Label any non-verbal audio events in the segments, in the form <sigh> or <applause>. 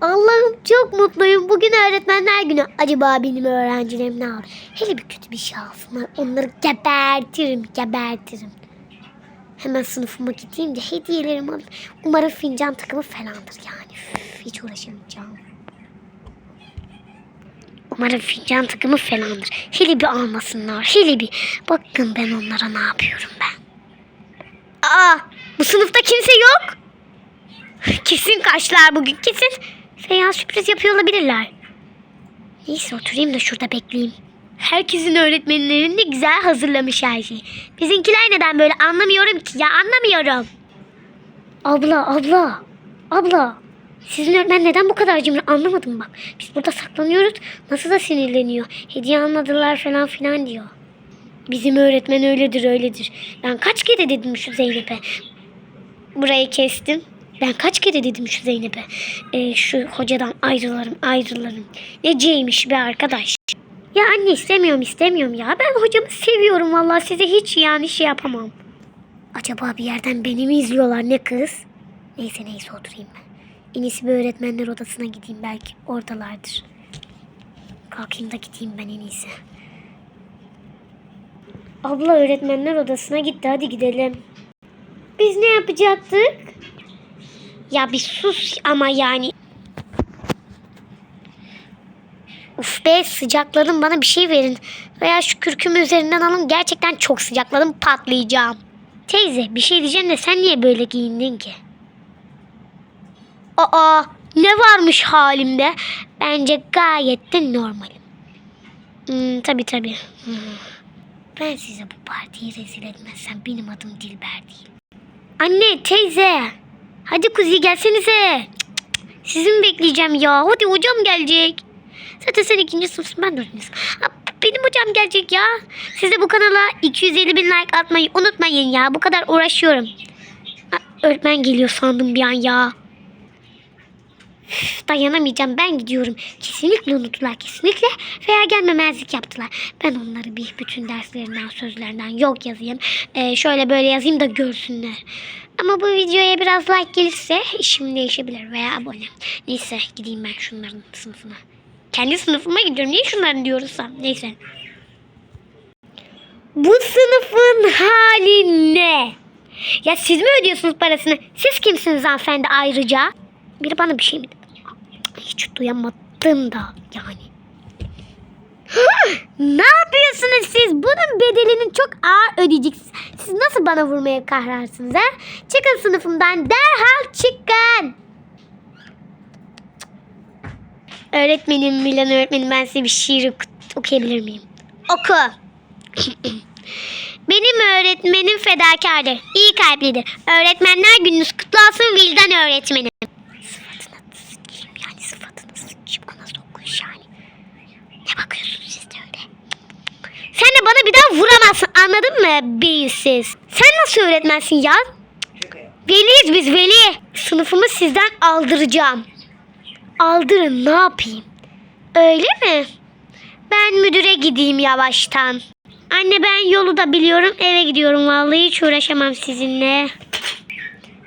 Allah'ım çok mutluyum. Bugün öğretmenler günü. Acaba benim öğrencilerim ne yapar? Hele bir kötü bir şey alsınlar. Onları gebertirim, gebertirim. Hemen sınıfıma gideyim de hediyelerimi alayım. Umarım fincan takımı falandır yani. Üf, hiç uğraşamayacağım. Umarım fincan takımı falandır. Hele bir almasınlar. Hele bir. Bakın ben onlara ne yapıyorum ben. Aa, bu sınıfta kimse yok. Kesin kaçlar bugün kesin. Feyyaz sürpriz yapıyor olabilirler. Neyse oturayım da şurada bekleyeyim. Herkesin öğretmenlerini de güzel hazırlamış her şeyi. Bizimkiler neden böyle anlamıyorum ki ya anlamıyorum. Abla abla abla. Sizin öğretmen neden bu kadar cimri anlamadım bak. Biz burada saklanıyoruz nasıl da sinirleniyor. Hediye almadılar falan filan diyor. Bizim öğretmen öyledir öyledir. Ben kaç kere dedim şu Zeynep'e. Burayı kestim. Ben kaç kere dedim şu Zeynep'e. Ee, şu hocadan ayrılırım ayrılırım. Neceymiş be arkadaş. Ya anne istemiyorum istemiyorum ya. Ben hocamı seviyorum vallahi size hiç yani şey yapamam. Acaba bir yerden beni mi izliyorlar ne kız? Neyse neyse oturayım ben. En bir öğretmenler odasına gideyim belki oradalardır. Kalkayım da gideyim ben en iyisi. Abla öğretmenler odasına gitti hadi gidelim. Biz ne yapacaktık? Ya bir sus ama yani. Uf be sıcakladım bana bir şey verin. Veya şu kürkümü üzerinden alın gerçekten çok sıcakladım patlayacağım. Teyze bir şey diyeceğim de sen niye böyle giyindin ki? Aa ne varmış halimde? Bence gayet de normalim. Hmm, tabii tabii. Hmm. Ben size bu partiyi rezil etmezsem benim adım Dilber değil. Anne, teyze. Hadi kuzi gelsenize. Cık. Sizi mi bekleyeceğim ya? Hadi hocam gelecek. Zaten sen ikinci sınıfsın ben dördüncü sınıf. Benim hocam gelecek ya. Siz de bu kanala 250 bin like atmayı unutmayın ya. Bu kadar uğraşıyorum. Ha, öğretmen geliyor sandım bir an ya. Üf, Dayanamayacağım ben gidiyorum. Kesinlikle unuttular kesinlikle veya gelmemezlik yaptılar. Ben onları bir bütün derslerinden sözlerinden yok yazayım. Ee, şöyle böyle yazayım da görsünler. Ama bu videoya biraz like gelirse işim değişebilir veya abone. Neyse gideyim ben şunların sınıfına. Kendi sınıfıma gidiyorum. Niye şunların diyorsam. Neyse. Bu sınıfın hali ne? Ya siz mi ödüyorsunuz parasını? Siz kimsiniz hanımefendi ayrıca? Biri bana bir şey mi? Hiç duyamadım da yani. Ne yapıyorsunuz siz? Bunun bedelini çok ağır ödeyeceksiniz. Siz nasıl bana vurmaya kahrarsınız ha? Çıkın sınıfımdan derhal çıkın. Öğretmenim Milan öğretmenim ben size bir şiir ok- okuyabilir miyim? Oku. <clears throat> Benim öğretmenim fedakardır, iyi kalplidir. Öğretmenler gününüz kutlu olsun Vildan öğretmenim. Sıfatına sıçayım yani sıfatına sıçayım ana sokmuş yani. Ne bakıyorsunuz siz de öyle? Sen de bana bir daha vuramazsın anladın mı beyinsiz? Sen nasıl öğretmensin ya? Veliyiz biz veli. Sınıfımı sizden aldıracağım. Aldırın ne yapayım? Öyle mi? Ben müdüre gideyim yavaştan. Anne ben yolu da biliyorum eve gidiyorum vallahi hiç uğraşamam sizinle.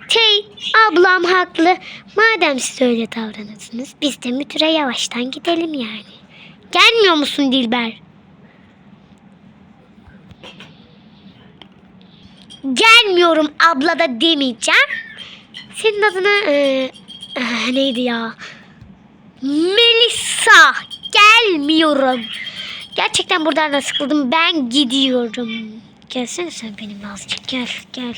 Şey ablam haklı. Madem siz öyle davranırsınız biz de müdüre yavaştan gidelim yani. Gelmiyor musun Dilber? Gelmiyorum abla da demeyeceğim. Senin adına e, e, neydi ya? Melisa gelmiyorum. Gerçekten buradan da sıkıldım. Ben gidiyorum. Gelsene sen benimle azıcık. Gel gel.